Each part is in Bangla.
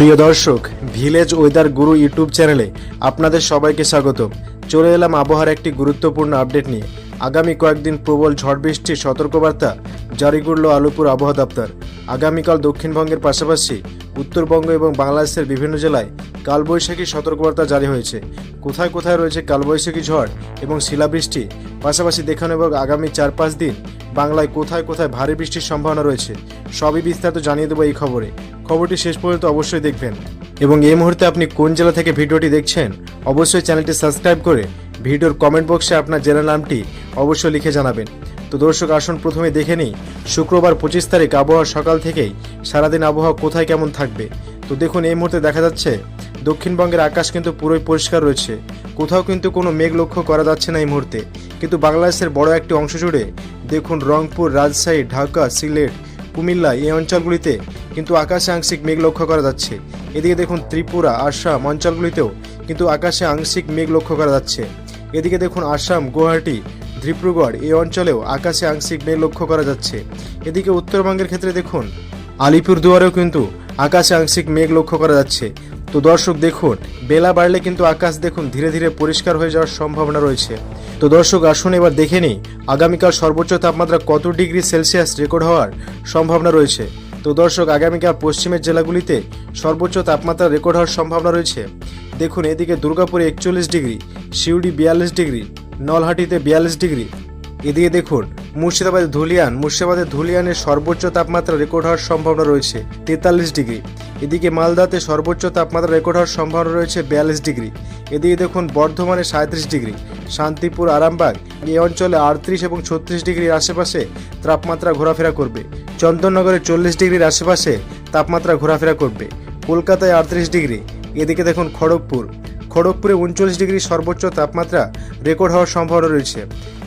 প্রিয় দর্শক ভিলেজ ওয়েদার গুরু ইউটিউব চ্যানেলে আপনাদের সবাইকে স্বাগত। চলে এলাম আবহাওয়ার একটি গুরুত্বপূর্ণ আপডেট নিয়ে। আগামী কয়েকদিন প্রবল ঝড় বৃষ্টির সতর্কবার্তা জারি করল আলিপুর আবহাওয়া দপ্তর। আগামীকাল দক্ষিণবঙ্গের পাশাপাশি উত্তরবঙ্গ এবং বাংলাদেশের বিভিন্ন জেলায় কালবৈশাখী সতর্কবার্তা জারি হয়েছে। কোথায় কোথায় রয়েছে কালবৈশাখী ঝড় এবং শিলাবৃষ্টি? পাশাপাশি দেখানো এবং আগামী চার পাঁচ দিন বাংলায় কোথায় কোথায় ভারী বৃষ্টির সম্ভাবনা রয়েছে, সবই বিস্তারিত জানিয়ে দেবো এই খবরে। খবরটি শেষ পর্যন্ত অবশ্যই দেখবেন। এবং এই মুহূর্তে আপনি কোন জেলা থেকে ভিডিওটি দেখছেন, অবশ্যই চ্যানেলটি সাবস্ক্রাইব করে ভিডিওর কমেন্ট বক্সে আপনার জেলার নামটি অবশ্যই লিখে জানাবেন। তো দর্শক, আসন প্রথমে দেখে নিই, শুক্রবার পঁচিশ তারিখ আবহাওয়া সকাল থেকেই সারাদিন আবহাওয়া কোথায় কেমন থাকবে। তো দেখুন, এই মুহূর্তে দেখা যাচ্ছে, দক্ষিণবঙ্গের আকাশ কিন্তু পুরোই পরিষ্কার রয়েছে। কোথাও কিন্তু কোনো মেঘ লক্ষ্য করা যাচ্ছে না এই মুহূর্তে। কিন্তু বাংলাদেশের বড় একটি অংশ জুড়ে দেখুন, রংপুর, রাজশাহী, ঢাকা, সিলেট, কুমিল্লা এই অঞ্চলগুলিতে কিন্তু আকাশে আংশিক মেঘ লক্ষ্য করা যাচ্ছে। এদিকে দেখুন, ত্রিপুরা, আসাম অঞ্চলগুলিতেও কিন্তু আকাশে আংশিক মেঘ লক্ষ্য করা যাচ্ছে। এদিকে দেখুন, আসাম, গুয়াহাটি ডিব্রুগড় এই অঞ্চলেও আকাশে আংশিক মেঘ লক্ষ্য করা যাচ্ছে। এদিকে উত্তরবঙ্গের ক্ষেত্রে দেখুন, আলিপুরদুয়ারেও কিন্তু আকাশে আংশিক মেঘ লক্ষ্য করা যাচ্ছে। তো দর্শক দেখুন, বেলা বাড়লে কিন্তু আকাশ দেখুন ধীরে ধীরে পরিষ্কার হয়ে যাওয়ার সম্ভাবনা রয়েছে। তো দর্শক আসুন এবার দেখে নিই, আগামীকাল সর্বোচ্চ তাপমাত্রা কত ডিগ্রি সেলসিয়াস রেকর্ড হওয়ার সম্ভাবনা রয়েছে? তো দর্শক, আগামীকাল পশ্চিমের জেলাগুলিতে সর্বোচ্চ তাপমাত্রা রেকর্ড হওয়ার সম্ভাবনা রয়েছে। দেখুন, এদিকে দুর্গাপুরে একচল্লিশ ডিগ্রি শিউড়ি বিয়াল্লিশ ডিগ্রি নলহাটিতে বিয়াল্লিশ ডিগ্রি। এদিকে দেখুন মুর্শিদাবাদের ধুলিয়ান। মুর্শিদাবাদের ধুলিয়ানের সর্বোচ্চ তাপমাত্রা রেকর্ড হওয়ার সম্ভাবনা রয়েছে, তেতাল্লিশ ডিগ্রি। এদিকে মালদাতে সর্বোচ্চ তাপমাত্রা রেকর্ড হওয়ার সম্ভাবনা রয়েছে, বিয়াল্লিশ ডিগ্রি। এদিকে দেখুন, বর্ধমানে সাঁত্রিশ ডিগ্রি। শান্তিপুর, আরামবাগ, এই অঞ্চলে আটত্রিশ এবং ছত্রিশ ডিগ্রির আশেপাশে তাপমাত্রা ঘোরাফেরা করবে। চন্দননগরে চল্লিশ ডিগ্রির আশেপাশে তাপমাত্রা ঘোরাফেরা করবে। কলকাতায় আটত্রিশ ডিগ্রি। এদিকে দেখুন, খড়গপুর। খড়গপুরে উনচল্লিশ ডিগ্রি সর্বোচ্চ তাপমাত্রা রেকর্ড হওয়ার সম্ভাবনা রয়েছে।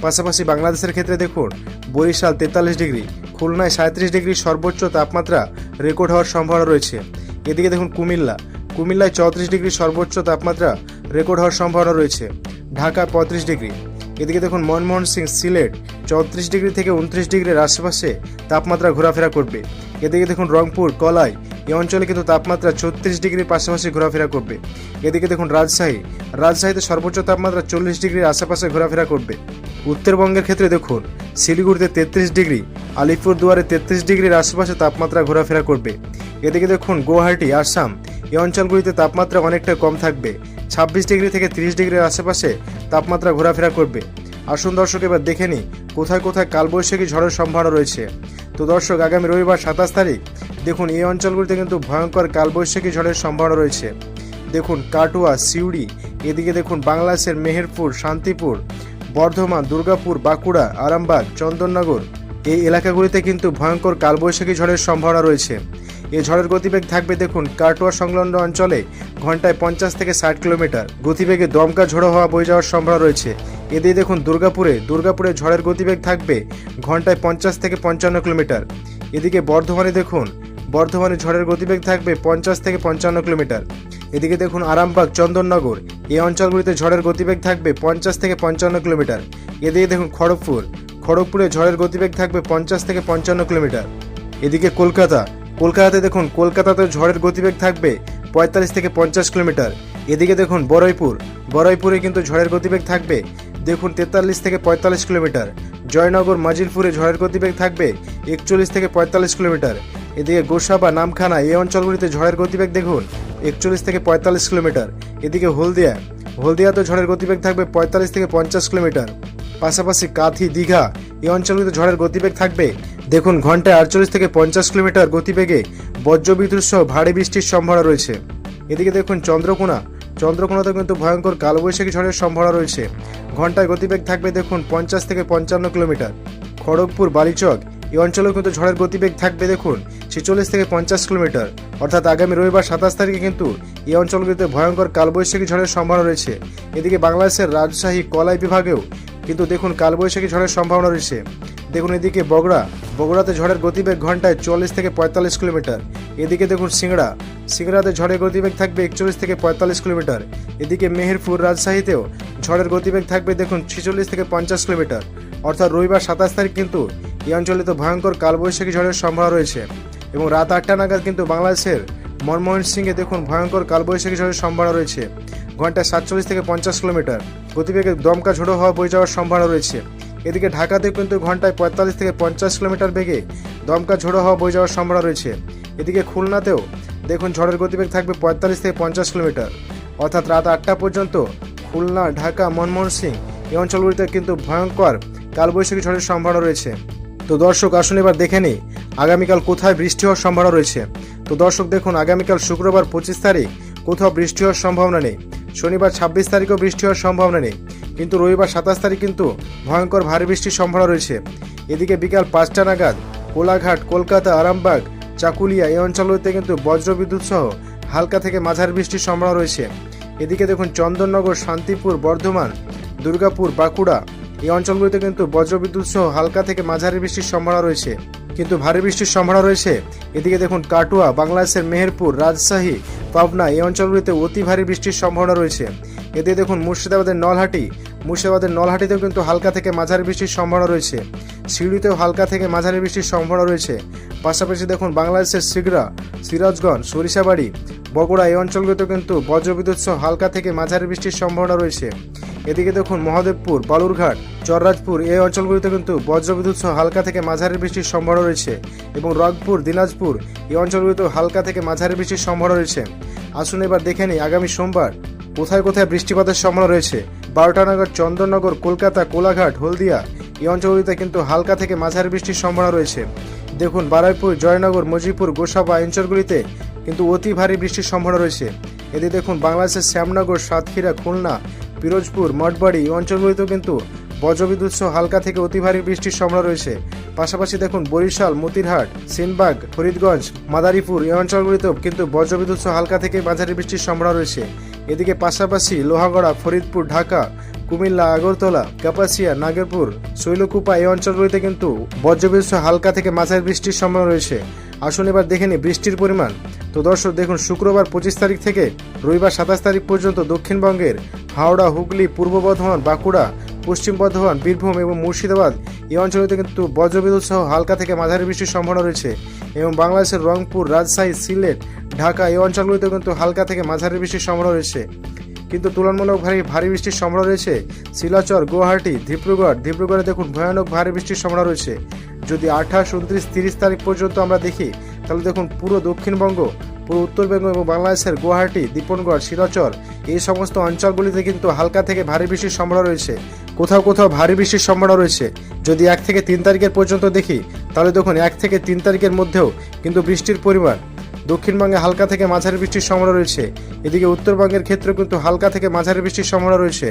পাশাপাশি বাংলাদেশের ক্ষেত্রে দেখুন, বরিশাল তেতাল্লিশ ডিগ্রি, খুলনায় সাঁত্রিশ ডিগ্রি সর্বোচ্চ তাপমাত্রা রেকর্ড হওয়ার সম্ভাবনা রয়েছে। এদিকে দেখুন কুমিল্লা, কুমিল্লায় চৌত্রিশ ডিগ্রি সর্বোচ্চ তাপমাত্রা রেকর্ড হওয়ার সম্ভাবনা রয়েছে। ঢাকা পঁয়ত্রিশ ডিগ্রি এদিকে দেখুন, মনমোহন সিং সিলেট, চৌত্রিশ ডিগ্রি থেকে উনত্রিশ ডিগ্রির আশেপাশে তাপমাত্রা ঘোরাফেরা করবে। এদিকে দেখুন, রংপুর, কলাই, এই অঞ্চলে কিন্তু তাপমাত্রা ছত্রিশ ডিগ্রির পাশাপাশি ঘোরাফেরা করবে। এদিকে দেখুন, রাজশাহী, রাজশাহীতে সর্বোচ্চ তাপমাত্রা চল্লিশ ডিগ্রির আশেপাশে ঘোরাফেরা করবে। উত্তরবঙ্গের ক্ষেত্রে দেখুন, শিলিগুড়িতে তেত্রিশ ডিগ্রি, আলিপুরদুয়ারে তেত্রিশ ডিগ্রির আশেপাশে তাপমাত্রা ঘোরাফেরা করবে। এদিকে দেখুন, গুয়াহাটি, আসাম, এই অঞ্চলগুলিতে তাপমাত্রা অনেকটা কম থাকবে। ছাব্বিশ ডিগ্রি থেকে তিরিশ ডিগ্রির আশেপাশে তাপমাত্রা ঘোরাফেরা করবে। আসুন দর্শক, এবার দেখে নিই কোথায় কোথায় কালবৈশাখী ঝড়ের সম্ভাবনা রয়েছে। তো দর্শক, আগামী রবিবার সাতাশ তারিখ, দেখুন, এই অঞ্চলগুলিতে কিন্তু ভয়ঙ্কর কালবৈশাখী ঝড়ের সম্ভাবনা রয়েছে। দেখুন, কাটুয়া, সিউড়ি, এদিকে দেখুন, বাংলাদেশের মেহেরপুর, শান্তিপুর, বর্ধমান, দুর্গাপুর, বাঁকুড়া, আরামবাগ, চন্দননগর, এই এলাকাগুলিতে কিন্তু ভয়ঙ্কর কালবৈশাখী ঝড়ের সম্ভাবনা রয়েছে। এই ঝড়ের গতিবেগ থাকবে দেখুন কাটোয়া সংলগ্ন অঞ্চলে ঘন্টায় পঞ্চাশ থেকে ষাট কিলোমিটার। গতিবেগে দমকা ঝড়ো হওয়া বয়ে যাওয়ার সম্ভাবনা রয়েছে। এদিকে দেখুন দুর্গাপুরে দুর্গাপুরে ঝড়ের গতিবেগ থাকবে ঘন্টায় পঞ্চাশ থেকে পঞ্চান্ন কিলোমিটার। এদিকে বর্ধমানে দেখুন, বর্ধমানে ঝড়ের গতিবেগ থাকবে পঞ্চাশ থেকে পঞ্চান্ন কিলোমিটার। এদিকে দেখুন আরামবাগ, চন্দননগর এই অঞ্চলগুলিতে ঝড়ের গতিবেগ থাকবে পঞ্চাশ থেকে পঞ্চান্ন কিলোমিটার। এদিকে দেখুন খড়গপুর, খড়গপুরে ঝড়ের গতিবেগ থাকবে পঞ্চাশ থেকে পঞ্চান্ন কিলোমিটার। এদিকে কলকাতা কলকাতাতে দেখুন, কলকাতাতে ঝড়ের গতিবেগ থাকবে পঁয়তাল্লিশ থেকে পঞ্চাশ কিলোমিটার। এদিকে দেখুন বড়ইপুর বড়ইপুরে কিন্তু ঝড়ের গতিবেগ থাকবে, দেখুন, তেতাল্লিশ থেকে পঁয়তাল্লিশ কিলোমিটার। জয়নগর, মাজিলপুরে ঝড়ের গতিবেগ থাকবে একচল্লিশ থেকে পঁয়তাল্লিশ কিলোমিটার। এদিকে গোসাবা, নামখানা, এই অঞ্চলগুলিতে ঝড়ের গতিবেগ দেখুন, একচল্লিশ থেকে পঁয়তাল্লিশ কিলোমিটার। এদিকে হলদিয়া, হলদিয়াতে ঝড়ের গতিবেগ থাকবে পঁয়তাল্লিশ থেকে পঞ্চাশ কিলোমিটার। পাশাপাশি কাথি, দীঘা এই অঞ্চলগুলিতে ঝড়ের গতিবেগ থাকবে। দেখুন, ঘন্টায় আটচল্লিশ থেকে পঞ্চাশ কিলোমিটার গতিবেগে বজ্রবিদ্যুৎ সহ ভারী বৃষ্টির সম্ভাবনা রয়েছে। এদিকে দেখুন, চন্দ্রকোনা। চন্দ্রকোনাতে কিন্তু ভয়ঙ্কর কালবৈশাখী ঝড়ের সম্ভাবনা রয়েছে। ঘন্টায় গতিবেগ থাকবে, দেখুন, পঞ্চাশ থেকে পঞ্চান্ন কিলোমিটার। খড়গপুর, বালিচক এই অঞ্চলেও কিন্তু ঝড়ের গতিবেগ থাকবে, দেখুন। ছেচল্লিশ থেকে পঞ্চাশ কিলোমিটার। অর্থাৎ আগামী রবিবার সাতাশ তারিখে কিন্তু এই অঞ্চলগুলিতে ভয়ঙ্কর কালবৈশাখী ঝড়ের সম্ভাবনা রয়েছে। এদিকে বাংলাদেশের রাজশাহী কলাই বিভাগেও কিন্তু দেখুন কালবৈশাখী ঝড়ের সম্ভাবনা রয়েছে। দেখুন এদিকে বগড়া, বগুড়াতে ঝড়ের গতিবেগ ঘন্টায় চল্লিশ থেকে পঁয়তাল্লিশ কিলোমিটার। এদিকে দেখুন সিংড়া, সিংড়াতে ঝড়ের গতিবেগ থাকবে একচল্লিশ থেকে পঁয়তাল্লিশ কিলোমিটার। এদিকে মেহেরপুর, রাজশাহীতেও ঝড়ের গতিবেগ থাকবে দেখুন ছেচল্লিশ থেকে পঞ্চাশ কিলোমিটার। অর্থাৎ রবিবার সাতাশ তারিখ কিন্তু এই অঞ্চলে তো ভয়ঙ্কর কালবৈশাখী ঝড়ের সম্ভাবনা রয়েছে। এবং রাত আটটা নাগাদ কিন্তু বাংলাদেশের মনমোহন সিংয়ে দেখুন ভয়ঙ্কর কালবৈশাখী ঝড়ের সম্ভাবনা রয়েছে। ঘন্টায় সাতচল্লিশ থেকে পঞ্চাশ কিলোমিটার। গতিবেগে দমকা ঝোড়ো হওয়া বয়ে যাওয়ার সম্ভাবনা রয়েছে। এদিকে ঢাকাতে কিন্তু ঘন্টায় পঁয়তাল্লিশ থেকে পঞ্চাশ কিলোমিটার বেগে দমকা ঝোড়ো হওয়া বয়ে যাওয়ার সম্ভাবনা রয়েছে। এদিকে খুলনাতেও দেখুন ঝড়ের গতিবেগ থাকবে পঁয়তাল্লিশ থেকে পঞ্চাশ কিলোমিটার। অর্থাৎ রাত আটটা পর্যন্ত খুলনা, ঢাকা, মনমোহন সিং এই অঞ্চলগুলিতে কিন্তু ভয়ঙ্কর কালবৈশাখী ঝড়ের সম্ভাবনা রয়েছে। তো দর্শক, আসুন এবার দেখে নিই, আগামীকাল কোথায় বৃষ্টি হওয়ার সম্ভাবনা রয়েছে। তো দর্শক, দেখুন, আগামীকাল শুক্রবার পঁচিশ তারিখ, কোথাও বৃষ্টি হওয়ার সম্ভাবনা নেই। শনিবার ছাব্বিশ তারিখও বৃষ্টি হওয়ার সম্ভাবনা নেই। কিন্তু রবিবার সাতাশ তারিখ কিন্তু ভয়ঙ্কর ভারী বৃষ্টির সম্ভাবনা রয়েছে। এদিকে বিকাল পাঁচটা নাগাদ কোলাঘাট, কলকাতা, আরামবাগ, চাকুলিয়া এই অঞ্চলগুলিতে কিন্তু বজ্রবিদ্যুৎ সহ হালকা থেকে মাঝারি বৃষ্টির সম্ভাবনা রয়েছে। এদিকে দেখুন, চন্দননগর, শান্তিপুর, বর্ধমান, দুর্গাপুর, বাঁকুড়া এই অঞ্চলগুলিতে কিন্তু বজ্রবিদ্যুৎ সহ হালকা থেকে মাঝারি বৃষ্টির সম্ভাবনা রয়েছে। কিন্তু ভারী বৃষ্টির সম্ভাবনা রয়েছে। এদিকে দেখুন, কাটুয়া, বাংলাদেশের মেহেরপুর, রাজশাহী, পাবনা এই অঞ্চলগুলিতে অতি ভারী বৃষ্টির সম্ভাবনা রয়েছে। এদিকে দেখুন, মুর্শিদাবাদের নলহাটি, মুর্শিদাবাদের নলহাটিতেও কিন্তু হালকা থেকে মাঝারি বৃষ্টির সম্ভাবনা রয়েছে। সিউড়িতেও হালকা থেকে মাঝারি বৃষ্টির সম্ভাবনা রয়েছে। পাশাপাশি দেখুন, বাংলাদেশের সিগড়া, সিরাজগঞ্জ, সরিষাবাড়ি, বগুড়া এই অঞ্চলগুলিতেও কিন্তু বজ্রবিদ্যুৎ সহ হালকা থেকে মাঝারি বৃষ্টির সম্ভাবনা রয়েছে। এদিকে দেখুন মহাদেবপুর, বালুরঘাট, চররাজপুর, এই অঞ্চলগুলিতে কিন্তু বজ্রবিদ্যুৎ সহ হালকা থেকে মাঝারি বৃষ্টির সম্ভাবনা রয়েছে এবং রংপুর, দিনাজপুর, এই অঞ্চলগুলিতেও হালকা থেকে মাঝারি বৃষ্টির সম্ভাবনা রয়েছে। আসুন এবার দেখে নিই আগামী সোমবার কোথায় কোথায় বৃষ্টিপাতের সম্ভাবনা রয়েছে। বারোটা নাগাদ চন্দননগর, কলকাতা, কোলাঘাট, হলদিয়া, এই অঞ্চলগুলিতে কিন্তু হালকা থেকে মাঝারি বৃষ্টির সম্ভাবনা রয়েছে। দেখুন বারাইপুর, জয়নগর মজিপুর গোসাবা অঞ্চলগুলিতে কিন্তু অতি ভারী বৃষ্টির সম্ভাবনা রয়েছে। এদিকে দেখুন বাংলাদেশের শ্যামনগর, সাতক্ষীরা, খুলনা পিরোজপুর, মঠবাড়ি অঞ্চলগুলিতেও কিন্তু বজ্রবিদ্যুৎ সহ হালকা থেকে অতি ভারী বৃষ্টির সম্ভাবনা রয়েছে। পাশাপাশি দেখুন, বরিশাল, মতিরহাট, সিনবাগ, ফরিদগঞ্জ, মাদারীপুর এই অঞ্চলগুলিতেও কিন্তু বজ্রবিদ্যুৎ সহ হালকা থেকে মাঝারি বৃষ্টির সম্ভাবনা রয়েছে। এদিকে পাশাপাশি লোহাগড়া, ফরিদপুর, ঢাকা, কুমিল্লা, আগরতলা, কাপাসিয়া, নাগরপুর, শৈলকুপা এই অঞ্চলগুলিতে কিন্তু বজ্রবিদ্যুৎ হালকা থেকে মাঝারি বৃষ্টির সম্ভাবনা রয়েছে। আসুন এবার দেখে নিই বৃষ্টির পরিমাণ। তো দর্শক, দেখুন, শুক্রবার পঁচিশ তারিখ থেকে রবিবার সাতাশ তারিখ পর্যন্ত দক্ষিণবঙ্গের হাওড়া, হুগলি, পূর্ব বর্ধমান, বাঁকুড়া, পশ্চিম বর্ধমান, বীরভূম এবং মুর্শিদাবাদ এই অঞ্চলগুলিতে কিন্তু বজ্রবিদ্যুৎ সহ হালকা থেকে মাঝারি বৃষ্টির সম্ভাবনা রয়েছে এবং বাংলাদেশের রংপুর, রাজশাহী, সিলেট, ঢাকা এই অঞ্চলগুলিতে কিন্তু হালকা থেকে মাঝারি বৃষ্টির সম্ভাবনা রয়েছে। কিন্তু তুলনামূলক ভারী ভারী বৃষ্টির সম্ভাবনা রয়েছে শিলাচর, গুয়াহাটি, ডিব্রুগড়। ডিব্রুগড়ে দেখুন ভয়ানক ভারী বৃষ্টির সম্ভাবনা রয়েছে। যদি আঠাশ, উনত্রিশ, তিরিশ তারিখ পর্যন্ত আমরা দেখি, তাহলে দেখুন পুরো দক্ষিণবঙ্গ, পুরো উত্তরবঙ্গ এবং বাংলাদেশের গুয়াহাটি, দীপনগড়, শিলাচর, এই সমস্ত অঞ্চলগুলিতে কিন্তু হালকা থেকে ভারী বৃষ্টির সম্ভাবনা রয়েছে। কোথাও কোথাও ভারী বৃষ্টির সম্ভাবনা রয়েছে। যদি এক থেকে তিন তারিখের পর্যন্ত দেখি, তাহলে দেখুন এক থেকে তিন তারিখের মধ্যেও কিন্তু বৃষ্টির পরিমাণ দক্ষিণবঙ্গে হালকা থেকে মাঝারি বৃষ্টির সম্ভাবনা রয়েছে। এদিকে উত্তরবঙ্গের ক্ষেত্রে কিন্তু হালকা থেকে মাঝারি বৃষ্টির সম্ভাবনা রয়েছে।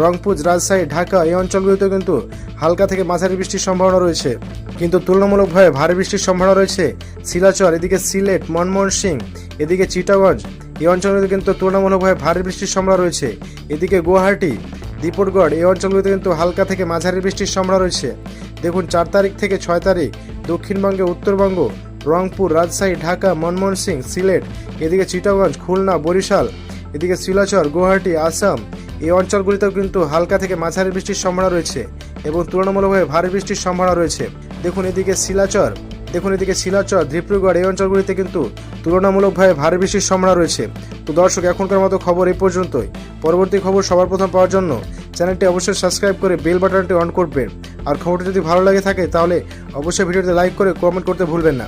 রংপুর, রাজশাহী, ঢাকা এই অঞ্চলগুলিতে কিন্তু হালকা থেকে মাঝারি বৃষ্টির সম্ভাবনা রয়েছে। কিন্তু তুলনামূলকভাবে ভারী বৃষ্টির সম্ভাবনা রয়েছে শিলাচর, এদিকে সিলেট, মনমোহন সিং, এদিকে চিটাগঞ্জ, এই অঞ্চলগুলিতে কিন্তু তুলনামূলকভাবে ভারী বৃষ্টির সম্ভাবনা রয়েছে। এদিকে গুয়াহাটি, দীপরগড়, এই অঞ্চলগুলিতে কিন্তু হালকা থেকে মাঝারি বৃষ্টির সম্ভাবনা রয়েছে। দেখুন, চার তারিখ থেকে ছয় তারিখ দক্ষিণবঙ্গে, উত্তরবঙ্গ, রংপুর, রাজশাহী, ঢাকা, মনমোহন সিং, সিলেট, এদিকে চিটাগঞ্জ, খুলনা, বরিশাল, এদিকে শিলাচর, গুয়াহাটি, আসাম এই অঞ্চলগুলিতেও কিন্তু হালকা থেকে মাঝারি বৃষ্টির সম্ভাবনা রয়েছে এবং তুলনামূলকভাবে ভারী বৃষ্টির সম্ভাবনা রয়েছে। দেখুন এদিকে শিলাচর, দেখুন এদিকে শিলাচর ডিব্রুগড় এই অঞ্চলগুলিতে কিন্তু তুলনামূলকভাবে ভারী বৃষ্টির সম্ভাবনা রয়েছে। তো দর্শক, এখনকার মতো খবর এই পর্যন্তই। পরবর্তী খবর সবার প্রথম পাওয়ার জন্য চ্যানেলটি অবশ্যই সাবস্ক্রাইব করে বেল বাটনটি অন করবেন। আর খবরটি যদি ভালো লাগে থাকে, তাহলে অবশ্যই ভিডিওতে লাইক করে কমেন্ট করতে ভুলবেন না।